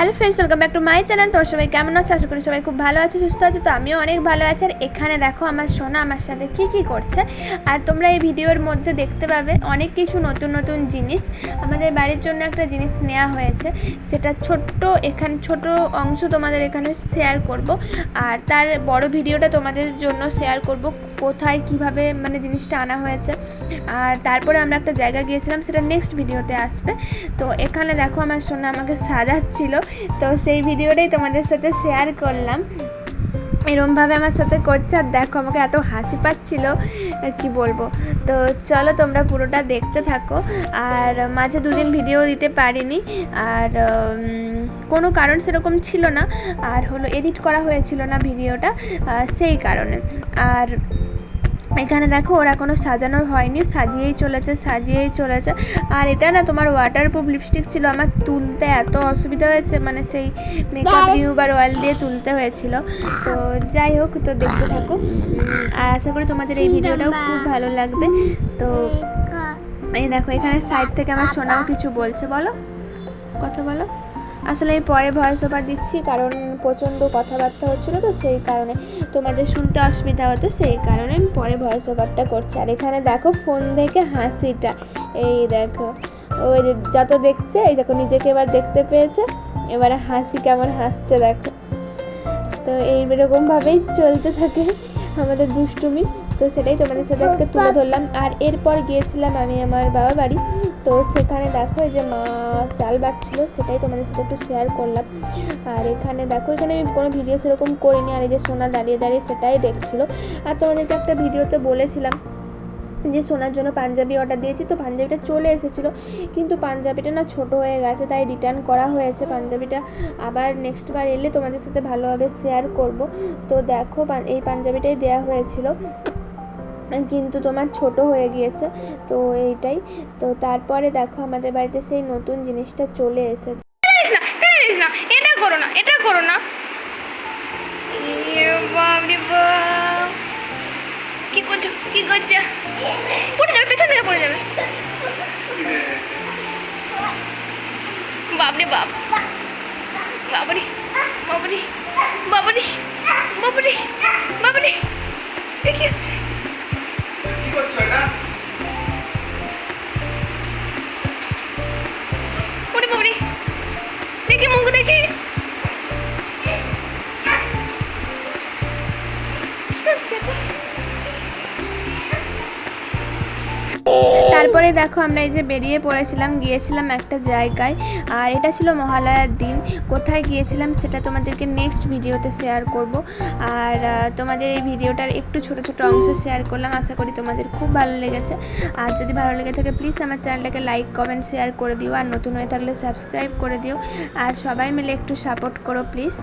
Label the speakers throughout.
Speaker 1: Hello friends welcome back to my channel তোর সবাই কেমন আছো? আশা করি সবাই খুব ভালো আছে, সুস্থ আছে। তো আমিও অনেক ভালো আছি। আর এখানে দেখো আমার সোনা আমার সাথে কি কি করছে। আর তোমরা এই ভিডিওর মধ্যে দেখতে পাবে অনেক কিছু নতুন নতুন জিনিস। আমাদের বাড়ির জন্য একটা জিনিস নেওয়া হয়েছে। সেটা ছোট্ট এখানে, ছোট অংশ তোমাদের এখানে শেয়ার করব। আর তার বড় ভিডিওটা তোমাদের জন্য শেয়ার করব, কোথায় কীভাবে মানে জিনিসটা আনা হয়েছে। আর তারপরে আমরা একটা জায়গা গিয়েছিলাম, সেটা নেক্সট ভিডিওতে আসবে। তো এখানে দেখো আমার সোনা আমাকে সাজাচ্ছিল। তো সেই ভিডিওটাই তোমাদের সাথে শেয়ার করলাম। এরমভাবে আমার সাথে করছে আর দেখো আমাকে এত হাসি পাচ্ছিল কি বলব। তো চলো তোমরা পুরোটা দেখতে থাকো। আর মাঝে দুদিন ভিডিও দিতে পারিনি। আর কোনো কারণ সেরকম ছিল না। আর হলো এডিট করা হয়েছিল না ভিডিওটা সেই কারণে। আর এখানে দেখো ওরা কোনো সাজানোর হয়নি, সাজিয়েই চলেছে সাজিয়েই চলেছে। আর এটা না তোমার ওয়াটারপ্রুফ লিপস্টিক ছিল, আমার তুলতে এত অসুবিধা হয়েছে মানে সেই মেকআপ রিমুভার অয়েল দিয়ে তুলতে হয়েছিল। তো যাই হোক, তো দেখতে থাকো। আর আশা করি তোমাদের এই ভিডিওটাও খুব ভালো লাগবে। তো এই দেখো, এখানে সাইড থেকে আমার সোনাও কিছু বলছে, বলো। কথা বলো। আসলে আমি পরে ভয়েস ওভার দিচ্ছি, কারণ প্রচণ্ড কথাবার্তা হচ্ছিল তো, সেই কারণে তোমাদের শুনতে অসুবিধা হতো, সেই কারণে আমি পরে ভয়েস ওভারটা করছি। আর এখানে দেখো ফোন দেখে হাসিটা, এই দেখো, ওই যত দেখছে, এই দেখো নিজেকে এবার দেখতে পেয়েছে, এবারে হাসি কেমন হাসছে দেখো। তো এই এইরকমভাবেই চলতে থাকে আমাদের দুষ্টুমি। তো সেটাই তোমাদের সাথে আজকে তুলে ধরলাম। আর এরপর গিয়েছিলাম আমি আমার বাবা বাড়ি তো সেখানে দেখো যে মা চাল বাচ্ছিল, সেটাই তোমাদের সাথে একটু শেয়ার করলাম। আর এখানে দেখো, এখানে আমি কোনো ভিডিও সেরকম করিনি, আর এই যে সোনা দাঁড়িয়ে দাঁড়িয়ে সেটাই দেখছিল। আর তোমাদেরকে একটা ভিডিওতে বলেছিলাম যে সোনার জন্য পাঞ্জাবি অর্ডার দিয়েছি, তো পাঞ্জাবিটা চলে এসেছিল। কিন্তু পাঞ্জাবিটা না ছোট হয়ে গেছে, তাই রিটার্ন করা হয়েছে। পাঞ্জাবিটা আবার নেক্সট বার এলে তোমাদের সাথে ভালোভাবে শেয়ার করব। তো দেখো এই পাঞ্জাবিটাই দেওয়া হয়েছিল। কিন্তু তোমার ছোট হয়ে গিয়েছে, তো এইটাই। তো তারপরে দেখো আমাদের বাড়িতে সেই নতুন জিনিসটা চলে এসেছে।
Speaker 2: এটা করো না, এটা করো না। ইয়ে কি করছ? কি করছ? যাবে যাবে। বাপরে বাপ, বাবারে বাবারে বাবারে বাবারে বাবারে দেখি
Speaker 3: করছ এটা?
Speaker 1: তারপরে দেখো আমরা এই যে বেরিয়ে পড়েছিলাম, গিয়েছিলাম একটা জায়গায়। আর এটা ছিল মহালয়ার দিন। কোথায় গিয়েছিলাম সেটা তোমাদেরকে নেক্সট ভিডিওতে শেয়ার করব। আর তোমাদের এই ভিডিওটার একটু ছোট ছোট অংশ শেয়ার করলাম। আশা করি তোমাদের খুব ভালো লেগেছে। আর যদি ভালো লেগে থাকে প্লিজ আমার চ্যানেলটাকে লাইক কমেন্ট শেয়ার করে দিও। আর নতুন হয়ে থাকলে সাবস্ক্রাইব করে দিও। আর সবাই মিলে একটু সাপোর্ট করো প্লিজ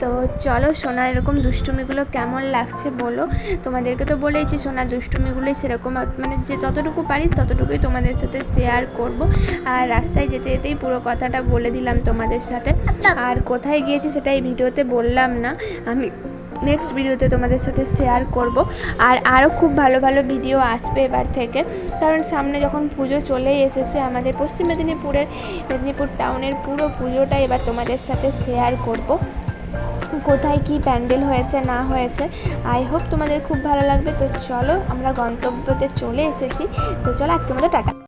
Speaker 1: তো চলো সোনার এরকম দুষ্টুমিগুলো কেমন লাগছে বলো। তোমাদেরকে তো বলেইছি, সোনার দুষ্টুমিগুলোই সেরকম মানে যে যতটুকু পারিস ততটুকুই তোমাদের সাথে শেয়ার করব। আর রাস্তায় যেতে যেতেই পুরো কথাটা বলে দিলাম তোমাদের সাথে। আর কোথায় গিয়েছি সেটা এই ভিডিওতে বললাম না। আমি নেক্সট ভিডিওতে তোমাদের সাথে শেয়ার করব। আর আরও খুব ভালো ভালো ভিডিও আসবে এবার থেকে। কারণ সামনে যখন পুজো চলেই এসেছে, আমাদের পশ্চিম মেদিনীপুরের, মেদিনীপুর টাউনের পুরো পুজোটা এবার তোমাদের সাথে শেয়ার করব। কোথায় কি প্যান্ডেল হয়েছে, না হয়েছে আই হোপ তোমাদের খুব ভালো লাগবে। তো চলো, আমরা গন্তব্যতে চলে এসেছি। তো চলো আজকে মতো টাটা।